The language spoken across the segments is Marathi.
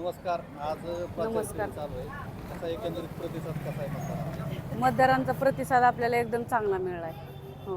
नमस्कार. आज नमस्कार. चालू आहे. कसा एकंदरीत प्रतिसाद कसा आहे मतदारांचा? मतदारांचा प्रतिसाद आपल्याला एकदम चांगला मिळाला आहे हो.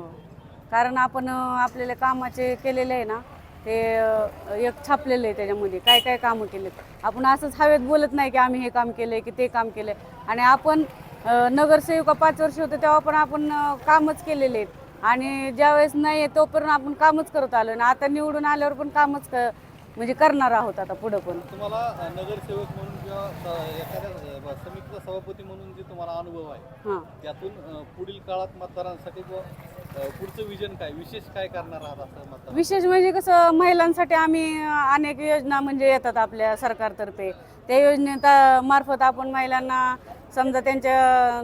कारण आपण अं, आपल्याला कामाचे केलेले आहे ना ते अं, एक छापलेलं आहे त्याच्यामध्ये. काय काय कामं केलेत? आपण असंच हवेत बोलत नाही की आम्ही हे काम केलंय की ते काम केलंय. आणि आपण अं, नगरसेविका पाच वर्ष होते तेव्हा पण आपण अं, कामच केलेले आहेत. आणि ज्यावेळेस नाही आहे तोपर्यंत आपण कामच करत आलो. आणि आता निवडून आल्यावर पण कामच क म्हणजे करणार आहोत आता पुढं पण. तुम्हाला नगरसेवक म्हणून किंवा एखाद्या समितीचा सभापती म्हणून जे तुम्हाला अनुभव आहे हां. त्यातून पुढील काळात मतदारांसाठी पुढचं विजन काय विशेष काय करणार आहात विशेष म्हणजे कसं महिलांसाठी आम्ही अनेक योजना म्हणजे येतात आपल्या सरकारतर्फे. त्या योजनेत मार्फत आपण महिलांना समजा त्यांच्या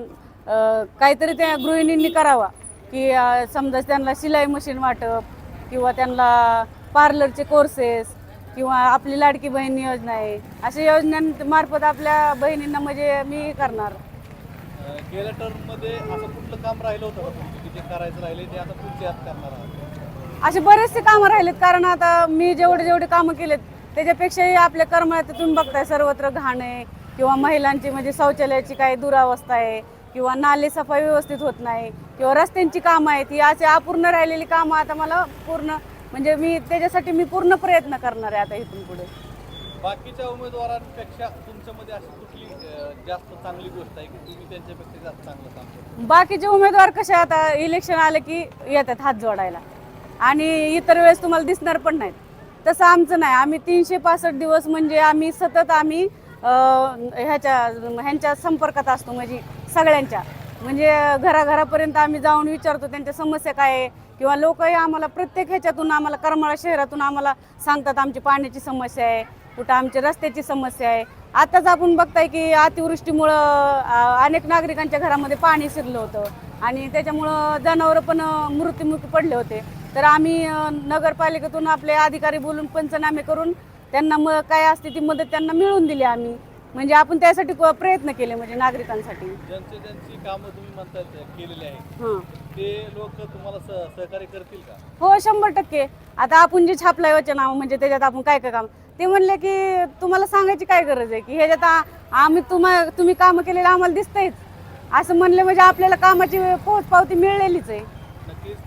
काहीतरी त्या गृहिणींनी करावा की समजा त्यांना शिलाई मशीन वाटप किंवा त्यांना पार्लरचे कोर्सेस किंवा आपली लाडकी बहीण योजना आहे अशा योजनांमार्फत आपल्या बहिणींना म्हणजे मी हे करणार. अ, गेल्या टर्ममध्ये असं कुठलं काम राहिलं होतं का तुमचं? की जे करायचं राहिले ते आता पुढच्या यात करणार आहात? असे बरेचसे कामं राहिलेत कारण आता मी जेवढे जेवढे कामं केलेत त्याच्यापेक्षाही आपल्या कर्मळ्यातून बघताय सर्वत्र घाण आहे किंवा महिलांची म्हणजे शौचालयाची काही दुरावस्था आहे किंवा नाले सफाई व्यवस्थित होत नाही किंवा रस्त्यांची कामं आहेत ही अशी अपूर्ण राहिलेली कामं आता मला पूर्ण म्हणजे मी त्याच्यासाठी मी पूर्ण प्रयत्न करणार आहे आता इथून पुढे. बाकीच्या उमेदवारांपेक्षा तुमच्यामध्ये अशी कुठली अ, जास्त चांगली गोष्ट आहे की तुम्ही त्यांच्यापेक्षा जास्त चांगलं काम करता? बाकीचे उमेदवार कसे आता इलेक्शन आले की येतात हात जोडायला. आणि इतर वेळेस तुम्हाला दिसणार पण नाहीत. तसं आमचं नाही. आम्ही तीनशे पासष्ट दिवस म्हणजे आम्ही सतत आम्ही अं, ह्याच्या ह्यांच्या संपर्कात असतो म्हणजे सगळ्यांच्या. म्हणजे घराघरापर्यंत आम्ही जाऊन विचारतो त्यांच्या समस्या काय आहे? किंवा लोकही आम्हाला प्रत्येक ह्याच्यातून आम्हाला करमाळा शहरातून आम्हाला सांगतात आमची पाण्याची समस्या आहे कुठं आमच्या रस्त्याची समस्या आहे. आताच आपण बघताय की अतिवृष्टीमुळं अनेक नागरिकांच्या घरामध्ये पाणी शिरलं होतं. आणि त्याच्यामुळं जनावरं पण अं, मृत्युमुखी पडले होते. तर आम्ही नगरपालिकेतून आपले अधिकारी बोलून पंचनामे करून त्यांना म काय असते ती मदत त्यांना मिळवून दिली आम्ही. म्हणजे आपण त्यासाठी प्रयत्न केले म्हणजे नागरिकांसाठी. ज्यांची ज्यांची कामं तुम्ही म्हणताय ते केलेली आहेत हां. ते लोक तुम्हाला सह- सहकार्य करतील का? हो शंभर टक्के. आता आपण जे छापलंय वचन म्हणजे त्याच्यात आपण काय काय काम ते म्हणले की तुम्हाला सांगायची काय गरज आहे? की ह्याच्यात आ- आम्ही तुम्हा तुम्ही कामं केलेलं आम्हाला दिसतंयच. असं म्हणले म्हणजे आपल्याला कामाची पोच पावती मिळलेलीच आहे. नक्कीच.